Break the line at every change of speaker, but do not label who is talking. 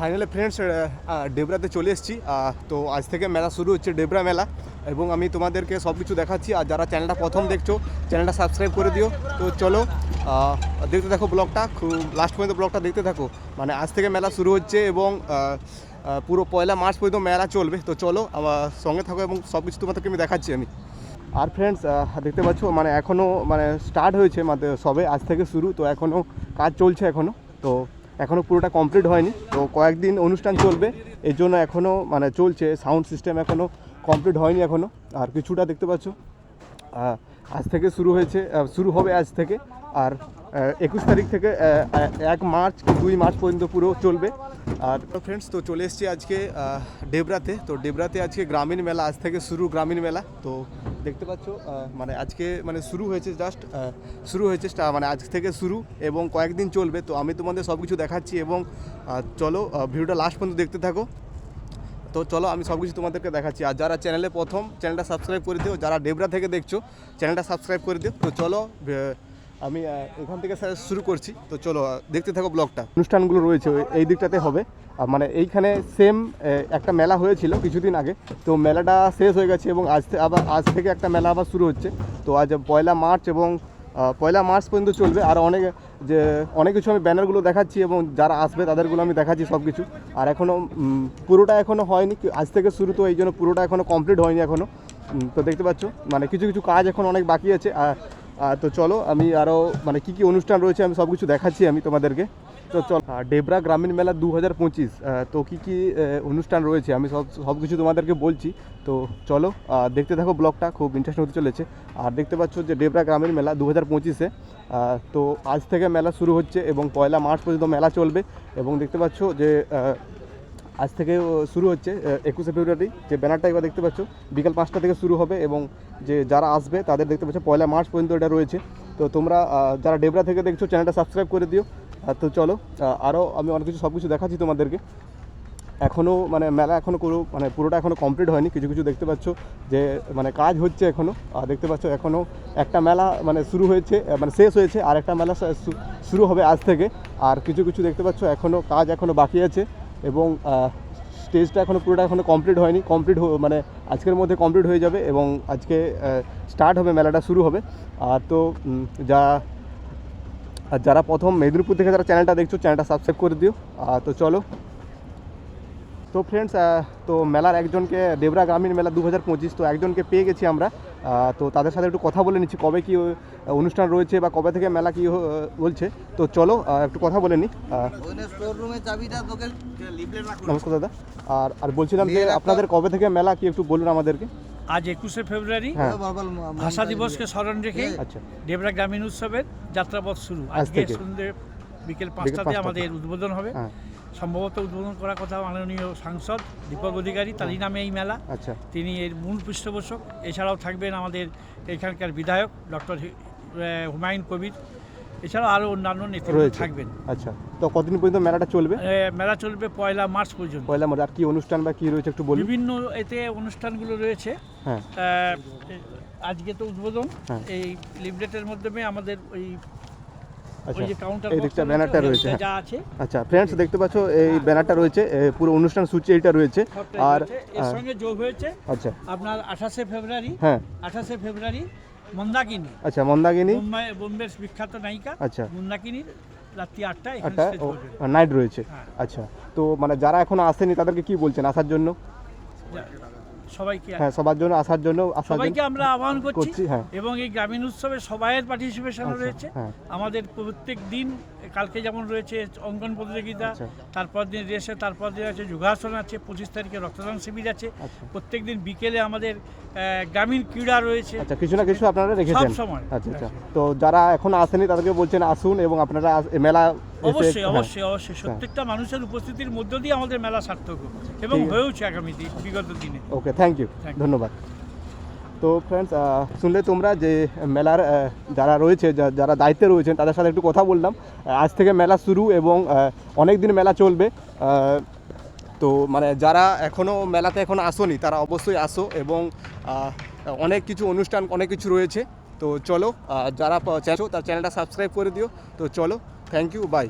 Finally friends ডেবরাতে চলে এসেছি। তো আজ থেকে মেলা শুরু হচ্ছে ডেবরা মেলা এবং আমি তোমাদেরকে সব কিছু দেখাচ্ছি। আর যারা চ্যানেলটা প্রথম দেখছ চ্যানেলটা সাবস্ক্রাইব করে দিও। তো চলো দেখতে থাকো ব্লগটা। খুব লাস্ট পর্যন্ত ব্লগটা দেখতে থাকো। মানে আজ থেকে মেলা শুরু হচ্ছে এবং পুরো পয়লা মার্চ পর্যন্ত মেলা চলবে। তো চলো, আমার সঙ্গে থাকো এবং সব কিছু তোমাদেরকে আমি দেখাচ্ছি আমি। আর ফ্রেন্ডস দেখতে পাচ্ছ মানে এখনও মানে স্টার্ট হয়েছে মানে সবে, আজ থেকে শুরু। তো এখনও কাজ চলছে এখনও তো এখনও পুরোটা কমপ্লিট হয়নি। তো কয়েকদিন অনুষ্ঠান চলবে এই জন্য এখনও মানে চলছে সাউন্ড সিস্টেম এখনও কমপ্লিট হয়নি এখনও আর কিছুটা দেখতে পাচ্ছ আজ থেকে শুরু হয়েছে শুরু হবে আজ থেকে। আর একুশ তারিখ থেকে এক মার্চ দুই মার্চ পর্যন্ত পুরো চলবে। আর ফ্রেন্ডস তো চলে এসেছি আজকে ডেবরাতে তো ডেবরাতে আজকে গ্রামীণ মেলা, আজ থেকে শুরু গ্রামীণ মেলা। তো দেখতে পাচ্ছ মানে আজকে মানে শুরু হয়েছে জাস্ট শুরু হয়েছে মানে আজ থেকে শুরু এবং কয়েকদিন চলবে। তো আমি তোমাদের সব কিছু দেখাচ্ছি এবং চলো ভিডিওটা লাস্ট পর্যন্ত দেখতে থাকো। তো চলো, আমি সব কিছু তোমাদেরকে দেখাচ্ছি। আর যারা চ্যানেলে প্রথম চ্যানেলটা সাবস্ক্রাইব করে দিও। যারা ডেবরা থেকে দেখছ চ্যানেলটা সাবস্ক্রাইব করে দিও। তো চলো আমি এখান থেকে শুরু করছি। তো চলো দেখতে থাকো ব্লগটা। অনুষ্ঠানগুলো রয়েছে এই দিকটাতে হবে। মানে এইখানে সেম একটা মেলা হয়েছিল কিছুদিন আগে। তো মেলাটা শেষ হয়ে গেছে এবং আজ আবার আজ থেকে একটা মেলা আবার শুরু হচ্ছে। তো আজ পয়লা মার্চ এবং পয়লা মার্চ পর্যন্ত চলবে। আর অনেক, যে অনেক কিছু আমি ব্যানারগুলো দেখাচ্ছি এবং যারা আসবে তাদেরগুলো আমি দেখাচ্ছি সব কিছু আর এখনও পুরোটা এখনও হয়নি। আজ থেকে শুরু তো এই জন্য পুরোটা এখনও কমপ্লিট হয়নি এখনও তো দেখতে পাচ্ছ মানে কিছু কিছু কাজ এখন অনেক বাকি আছে। আর তো চলো, আমি আরও মানে কী কী অনুষ্ঠান রয়েছে আমি সব কিছু দেখাচ্ছি আমি তোমাদেরকে। তো চল। ডেবরা গ্রামীণ মেলা দু হাজার পঁচিশ তো কী কী অনুষ্ঠান রয়েছে? আমি সব সব কিছু তোমাদেরকে বলছি। তো চলো দেখতে থাকো ব্লগটা, খুব ইন্টারেস্টিং হতে চলেছে। আর দেখতে পাচ্ছ যে ডেবরা গ্রামীণ মেলা দু হাজার পঁচিশে তো আজ থেকে মেলা শুরু হচ্ছে এবং পয়লা মার্চ পর্যন্ত মেলা চলবে। এবং দেখতে পাচ্ছ যে আজ থেকে শুরু হচ্ছে একুশে ফেব্রুয়ারি। যে ব্যানারটা এবার দেখতে পাচ্ছ, বিকাল পাঁচটা থেকে শুরু হবে এবং যে যারা আসবে তাদের দেখতে পাচ্ছ পয়লা মার্চ পর্যন্ত এটা রয়েছে। তো তোমরা যারা ডেবরা থেকে দেখছ, চ্যানেলটা সাবস্ক্রাইব করে দিও। তো চলো আরও আমি অনেক কিছু সব কিছু দেখাচ্ছি তোমাদেরকে। এখনও মানে মেলা এখনও পুরো মানে পুরোটা এখনও কমপ্লিট হয়নি। কিছু কিছু দেখতে পাচ্ছ যে মানে কাজ হচ্ছে এখনও আর দেখতে পাচ্ছ এখনও একটা মেলা মানে শুরু হয়েছে মানে শেষ হয়েছে। আর একটা মেলা শুরু হবে আজ থেকে। আর কিছু কিছু দেখতে পাচ্ছ এখনও কাজ এখনও বাকি আছে। এবং স্টেজটা এখনও পুরোটা এখনও কমপ্লিট হয়নি। কমপ্লিট মানে আজকের মধ্যে কমপ্লিট হয়ে যাবে এবং আজকে স্টার্ট হবে, মেলাটা শুরু হবে। আর তো যা আর যারা প্রথম মেদিনীপুর থেকে যারা চ্যানেলটা দেখছ চ্যানেলটা সাবস্ক্রাইব করে দিও। আর তো চলো। তো ফ্রেন্ডস তো মেলার একজনকে দেবরা গ্রামীণ মেলা দু হাজার পঁচিশ তো একজনকে পেয়ে গেছি আমরা। তো তাদের সাথে একটু কথা বলে নিচ্ছি কবে কি অনুষ্ঠান রয়েছে বা কবে থেকে মেলা কি বলছে। তো চলো একটু কথা বলে নিই নমস্কার দাদা। আর আর বলছিলাম যে আপনাদের কবে থেকে মেলা কি একটু বলুন আমাদেরকে।
আজ একুশে ফেব্রুয়ারি
হ্যাঁ।
ভাষা দিবসকে স্মরণ রেখে
আচ্ছা।
ডেবরা গ্রামীণ উৎসবের যাত্রাপথ শুরু। আজকে। সন্ধ্যে বিকেল পাঁচটাতে। আমাদের উদ্বোধন হবে।
হ্যাঁ।
সম্ভবত উদ্বোধন করার কথা মাননীয় সাংসদ দীপক অধিকারী তারই নামে এই মেলা।
আচ্ছা।
তিনি এর মূল পৃষ্ঠপোষক। এছাড়াও থাকবেন আমাদের এখানকার বিধায়ক ডক্টর হুমায়ুন কবির। এছাড়াও আরও অন্যান্য নেতৃত্ব থাকবেন।
আচ্ছা তো কতদিন পর্যন্ত মেলাটা চলবে?
মেলা চলবে পয়লা মার্চ পর্যন্ত।
পয়লা মার্চ আর কি অনুষ্ঠান বা কি রয়েছে একটু বলুন।
বিভিন্ন এতে অনুষ্ঠানগুলো রয়েছে।
হ্যাঁ।
আজকে তো উদ্বোধন।
হ্যাঁ।
এই লিফলেটের মাধ্যমে আমাদের ওই ওই যে কাউন্টার
এই দিকটা ব্যানারটা রয়েছে হ্যাঁ।
যা আছে।
আচ্ছা ফ্রেন্ডস দেখতে পাচ্ছ এই ব্যানারটা রয়েছে পুরো অনুষ্ঠান সূচি রয়েছে। আর
এর সঙ্গে যোগ হয়েছে
আচ্ছা।
আপনার আঠাশে ফেব্রুয়ারি
হ্যাঁ।
আঠাশে ফেব্রুয়ারি মন্দাকিনী।
আচ্ছা
বোম্বের বিখ্যাত নায়িকা।
আচ্ছা।
মন্দাকিনীর রাত্রি আটটা।
নাইট রয়েছে।
হ্যাঁ।
আচ্ছা তো মানে যারা এখন আসেনি তাদেরকে কি বলছেন আসার জন্য?
সবাইকে
হ্যাঁ সবার জন্য আসার জন্য
সবাইকে আমরা আহ্বান করছি
হ্যাঁ।
এবং এই গ্রামীণ উৎসবে সবাইয়ের পার্টিসিপেশন
আচ্ছা,
রয়েছে
হ্যাঁ।
আমাদের প্রত্যেক দিন কালকে যেমন রয়েছে অঙ্কন প্রতিযোগিতা
আচ্ছা।
তারপর দিন রেসে তারপর দিন আছে যোগাসন আছে পঁচিশ তারিখে রক্তদান শিবির আছে
আচ্ছা।
প্রত্যেক দিন বিকেলে আমাদের গ্রামীণ ক্রীড়া রয়েছে
আচ্ছা কিছু না কিছু আপনারা রেখেছেন
সময়।
আচ্ছা আচ্ছা তো যারা এখনও আসেনি তাদেরকে বলছেন আসুন এবং আপনারা মেলা
অবশ্যই
হ্যাঁ।
অবশ্যই অবশ্যই। প্রত্যেকটা মানুষের উপস্থিতির মধ্য দিয়ে আমাদের মেলা সার্থক এবং। হয়েওছে আগামী দিন বিগত দিনে।
ওকে থ্যাংক ইউ ধন্যবাদ। তো ফ্রেন্ডস শুনলে তোমরা যে মেলার যারা রয়েছে যারা দায়িত্বে রয়েছেন তাদের সাথে একটু কথা বললাম। আজ থেকে মেলা শুরু এবং অনেক দিন মেলা চলবে। তো মানে যারা এখনও মেলাতে এখনও আসোনি তারা অবশ্যই আসো এবং অনেক কিছু অনুষ্ঠান অনেক কিছু রয়েছে। তো চলো যারা চাইছো তার চ্যানেলটা সাবস্ক্রাইব করে দিও। তো চলো থ্যাংক ইউ বাই